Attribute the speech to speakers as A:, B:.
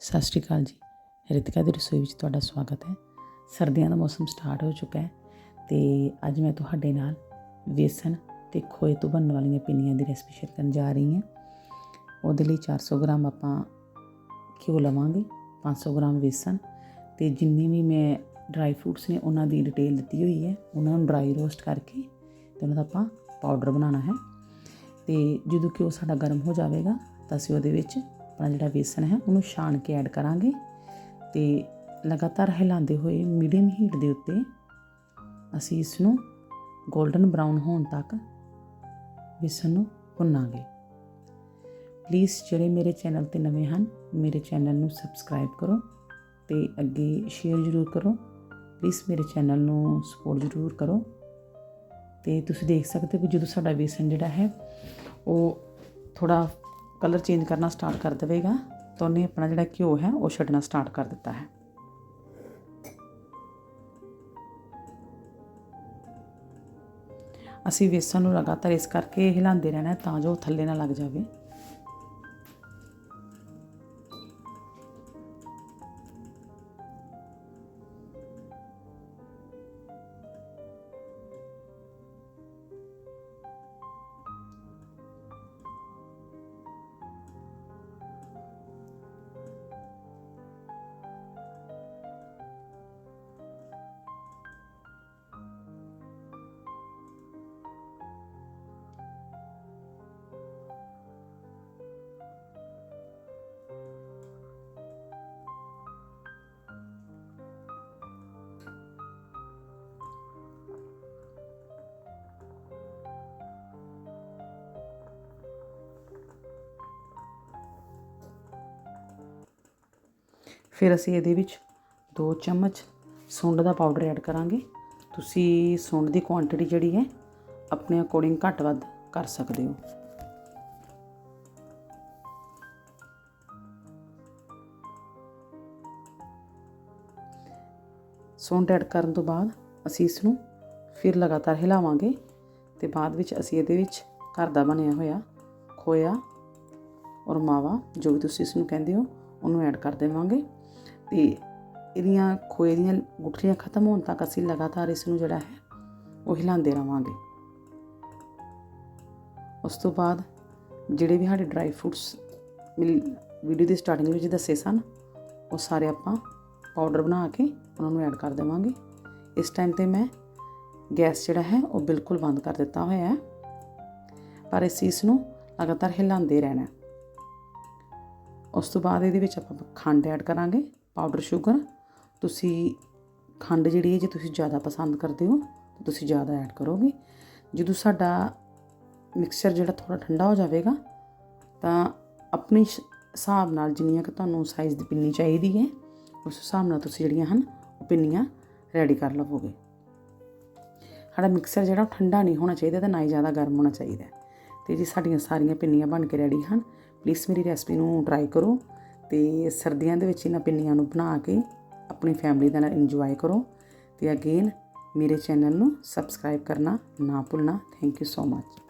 A: ਸਤਿ ਸ਼੍ਰੀ ਅਕਾਲ ਜੀ। ਰਿਤਿਕਾ ਦੀ ਰਸੋਈ ਵਿੱਚ ਤੁਹਾਡਾ ਸਵਾਗਤ ਹੈ। ਸਰਦੀਆਂ ਦਾ ਮੌਸਮ ਸਟਾਰਟ ਹੋ ਚੁੱਕਾ ਹੈ ਤੇ ਅੱਜ ਮੈਂ ਤੁਹਾਡੇ ਨਾਲ ਵੇਸਣ ਤੇ ਖੋਏ ਤੋਂ ਬਣਨ ਵਾਲੀਆਂ ਪਿੰਨੀਆਂ ਦੀ ਰੈਸਪੀ ਸ਼ੇਅਰ ਕਰਨ ਜਾ ਰਹੀ ਹਾਂ। ਉਹਦੇ ਲਈ 400 ਗ੍ਰਾਮ ਆਪਾਂ ਘਿਓ ਲਵਾਂਗੇ 500 ਗ੍ਰਾਮ ਵੇਸਣ ਤੇ ਜਿੰਨੀ ਵੀ ਮੈਂ ਡਰਾਈ ਫਰੂਟਸ ਨੇ ਉਹਨਾਂ ਦੀ ਡਿਟੇਲ ਦਿੱਤੀ ਹੋਈ ਹੈ, ਉਹਨਾਂ ਨੂੰ ਡਰਾਈ ਰੋਸਟ ਕਰਕੇ ਤੇ ਉਹਨਾਂ ਦਾ ਆਪਾਂ ਪਾਊਡਰ ਬਣਾਉਣਾ ਹੈ। ਤੇ ਜਦੋਂ ਘਿਓ ਸਾਡਾ ਗਰਮ ਹੋ ਜਾਵੇਗਾ ਤਾਂ ਅਸੀਂ ਉਹਦੇ ਵਿੱਚ ਆਪਣਾ ਜਿਹੜਾ ਵੇਸਣ ਹੈ, ਉਹਨੂੰ ਛਾਣ ਕੇ ਐਡ ਕਰਾਂਗੇ ਤੇ ਲਗਾਤਾਰ ਹਿਲਾਉਂਦੇ ਹੋਏ ਮੀਡੀਅਮ ਹੀਟ ਦੇ ਉੱਤੇ ਅਸੀਂ ਇਸ ਨੂੰ 골ਡਨ ਬਰਾਊਨ ਹੋਣ ਤੱਕ ਵੇਸਣ ਨੂੰ ਭੁੰਨਾਂਗੇ। ਪਲੀਜ਼ ਜਿਹੜੇ ਮੇਰੇ ਚੈਨਲ ਤੇ ਨਵੇਂ ਹਨ, ਮੇਰੇ ਚੈਨਲ ਨੂੰ ਸਬਸਕ੍ਰਾਈਬ ਕਰੋ ਤੇ ਅੱਗੇ ਸ਼ੇਅਰ ਜ਼ਰੂਰ ਕਰੋ। ਪਲੀਜ਼ ਮੇਰੇ ਚੈਨਲ ਨੂੰ ਸਪੋਰਟ ਜ਼ਰੂਰ ਕਰੋ ਤੇ ਤੁਸੀਂ ਦੇਖ ਸਕਦੇ ਹੋ ਕਿ ਜਦੋਂ ਸਾਡਾ ਵੇਸਣ ਜਿਹੜਾ ਹੈ, ਉਹ ਥੋੜਾ ਕਲਰ ਚੇਂਜ ਕਰਨਾ ਸਟਾਰਟ ਕਰ ਦੇਵੇਗਾ ਤਾਂ ਉਹਨੇ ਆਪਣਾ ਜਿਹੜਾ ਘਿਓ ਹੈ ਉਹ ਛੱਡਣਾ ਸਟਾਰਟ ਕਰ ਦਿੱਤਾ ਹੈ। ਅਸੀਂ ਵੇਸਣ ਨੂੰ ਲਗਾਤਾਰ ਇਸ ਕਰਕੇ ਹਿਲਾਉਂਦੇ ਰਹਿਣਾ ਤਾਂ ਜੋ ਉਹ ਥੱਲੇ ਨਾ ਲੱਗ ਜਾਵੇ। ਫਿਰ ਅਸੀਂ ਇਹਦੇ ਵਿੱਚ 2 ਚਮਚ ਸੁੰਡ ਦਾ ਪਾਊਡਰ ਐਡ ਕਰਾਂਗੇ। ਤੁਸੀਂ ਸੁੰਡ ਦੀ ਕੁਆਂਟੀਟੀ ਜਿਹੜੀ ਹੈ, ਆਪਣੇ ਅਕੋਰਡਿੰਗ ਘੱਟ ਵੱਧ ਕਰ ਸਕਦੇ ਹੋ। ਸੁੰਡ ਐਡ ਕਰਨ ਤੋਂ ਬਾਅਦ ਅਸੀਂ ਇਸ ਨੂੰ ਫਿਰ ਲਗਾਤਾਰ ਹਿਲਾਵਾਂਗੇ ਤੇ ਬਾਅਦ ਵਿੱਚ ਅਸੀਂ ਇਹਦੇ ਵਿੱਚ ਘਰ ਦਾ ਬਣਿਆ ਹੋਇਆ ਖੋਇਆ ਔਰ ਮਾਵਾ, ਜੋ ਵੀ ਤੁਸੀਂ ਇਸ ਨੂੰ ਕਹਿੰਦੇ ਹੋ, ਉਹਨੂੰ ਐਡ ਕਰ ਦੇਵਾਂਗੇ। ਤੇ ਇਹਦੀਆਂ ਖੋਏ ਦੀਆਂ ਗੁਠਲੀਆਂ ਖਤਮ ਹੋਣ ਤੱਕ ਅਸੀਂ ਲਗਾਤਾਰ ਇਸ ਨੂੰ ਜਿਹੜਾ ਹੈ ਉਹ ਹਿਲਾਉਂਦੇ ਰਵਾਂਗੇ। ਉਸ ਤੋਂ ਬਾਅਦ ਜਿਹੜੇ ਵੀ ਸਾਡੇ ਡਰਾਈ ਫਰੂਟਸ ਵੀਡੀਓ ਦੀ ਸਟਾਰਟਿੰਗ ਵਿੱਚ ਦੱਸੇ ਸਨ, ਉਹ ਸਾਰੇ ਆਪਾਂ ਪਾਊਡਰ ਬਣਾ ਕੇ ਉਹਨਾਂ ਨੂੰ ਐਡ ਕਰ ਦੇਵਾਂਗੇ। ਇਸ ਟਾਈਮ ਤੇ ਮੈਂ ਗੈਸ ਜਿਹੜਾ ਹੈ ਉਹ ਬਿਲਕੁਲ ਬੰਦ ਕਰ ਦਿੱਤਾ ਹੋਇਆ ਹੈ, ਪਰ ਅਸੀਂ ਇਸ ਨੂੰ ਲਗਾਤਾਰ ਹਿਲਾਉਂਦੇ ਰਹਿਣਾ ਉਸ ਤੋਂ ਬਾਅਦ ਇਹਦੇ ਵਿੱਚ ਆਪਾਂ ਖੰਡ ਐਡ ਕਰਾਂਗੇ। ਪਾਊਡਰ ਸ਼ੂਗਰ, ਤੁਸੀਂ ਖੰਡ ਜਿਹੜੀ ਹੈ ਜੇ ਤੁਸੀਂ ਜ਼ਿਆਦਾ ਪਸੰਦ ਕਰਦੇ ਹੋ, ਤਾਂ ਤੁਸੀਂ ਜ਼ਿਆਦਾ ਐਡ ਕਰੋਗੇ। ਜਦੋਂ ਸਾਡਾ ਮਿਕਸਚਰ ਜਿਹੜਾ ਥੋੜਾ ਠੰਡਾ ਹੋ ਜਾਵੇਗਾ, ਤਾਂ ਆਪਣੇ ਹਿਸਾਬ ਨਾਲ ਜਿੰਨੀਆਂ ਕਿ ਤੁਹਾਨੂੰ ਸਾਈਜ਼ ਦੀ ਪਿੰਨੀ ਚਾਹੀਦੀ ਹੈ, ਉਸ ਹਿਸਾਬ ਨਾਲ ਤੁਸੀਂ ਜਿਹੜੀਆਂ ਹਨ, ਉਹ ਪਿੰਨੀਆਂ ਰੈਡੀ ਕਰ ਲਵੋਗੇ। ਸਾਡਾ ਮਿਕਸਰ ਜਿਹੜਾ ਠੰਡਾ ਨਹੀਂ ਹੋਣਾ ਚਾਹੀਦਾ, ਤੇ ਨਾ ਹੀ ਜ਼ਿਆਦਾ ਗਰਮ ਹੋਣਾ ਚਾਹੀਦਾ। ਤੇ ਜੀ ਸਾਡੀਆਂ ਸਾਰੀਆਂ ਪਿੰਨੀਆਂ ਬਣ ਕੇ ਰੈਡੀ ਹਨ ਪਲੀਜ਼ ਮੇਰੀ ਰੈਸਪੀ ਨੂੰ ਟਰਾਈ ਕਰੋ। ਤੇ ਸਰਦੀਆਂ ਦੇ ਵਿੱਚ ਇਹਨਾਂ ਪਿੰਨੀਆਂ ਨੂੰ ਬਣਾ ਕੇ ਆਪਣੀ ਫੈਮਿਲੀ ਦੇ ਨਾਲ ਇੰਜੋਏ ਕਰੋ ਤੇ ਅਗੇਨ ਮੇਰੇ ਚੈਨਲ ਨੂੰ ਸਬਸਕ੍ਰਾਈਬ ਕਰਨਾ ਨਾ ਭੁੱਲਣਾ। Thank you so much